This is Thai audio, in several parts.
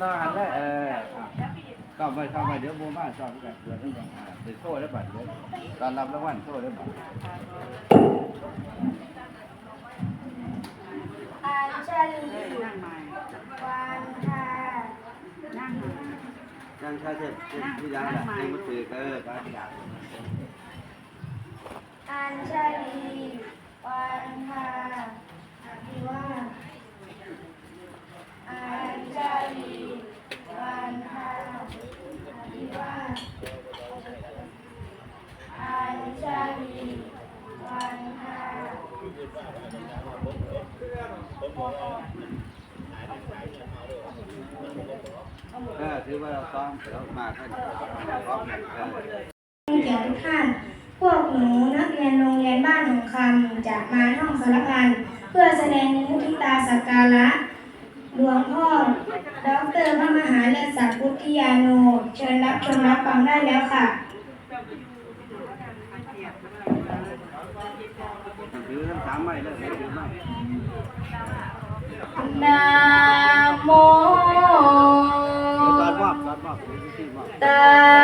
ต่อหันได้เอออะเข้าไปเข้าไปเดี๋ยวโมมาสอบกันเกิดทั้งสองอ่าติดโซ่ได้บัตรเดี๋ยตอนรับรางวัลโซ่ได้บัตรอัญชลีวันทายังใช้เทปที่ยังแบบยังมือถือเออการอยากอัญชลีวันทาอภิวาสอัญชลีวันทาอภิวาสอัญชลีวันทา เออถือว่าเราซ้อมเรามาแค่นี้ซ้อมกันเออเกียรติทุกท่าน พวกหนูนักเรียนโรงเรียนบ้านหนองคำจะมาท่องสารพันเพื่อแสดงมุทิตาสักการะหลวงพ่อดรพระมหาเลิศศักดิ์พุทธิยาโน เชิญรับชมรับฟังได้แล้วค่ะ ถือทั้งสามไม้เลยถือไม้ นะโมตอนม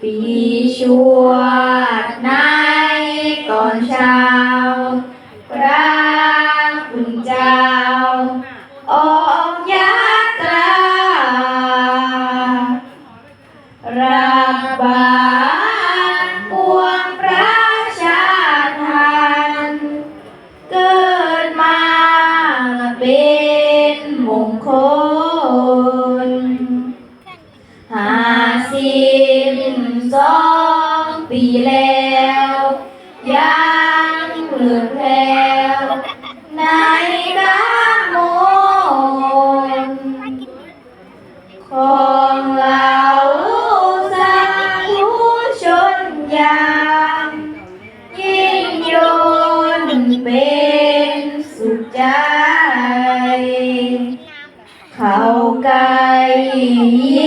ปีชวดในตอนเช้า พระคุณเจ้า ออกยาตรารับบาทปวงประชาทานเกิดมาเป็นมงคลหาสี สองปีแล้วยังเลือนแล้วในกามนของเราสาผู้ชนยามยิ่งยนเป็นสุขใจ เขาไกล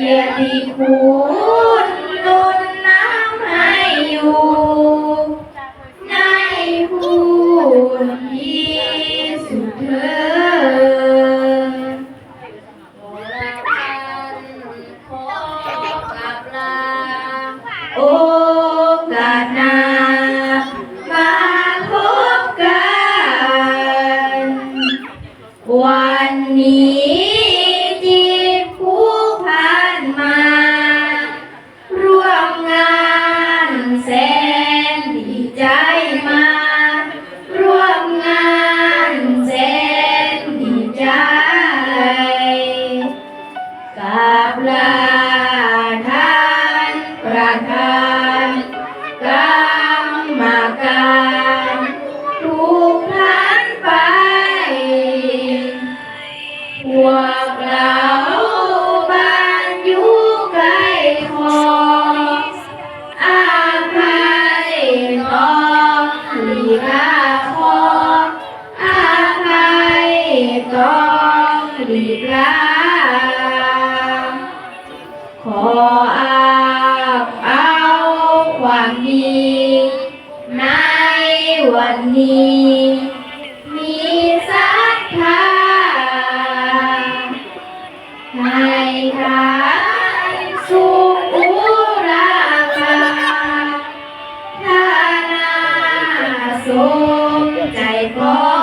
เกียรติคุณลุนน้ำให้อยู่ในหุ่นที่สุดเธอโอกาสหน้ามาพบกัน วันนี้ 아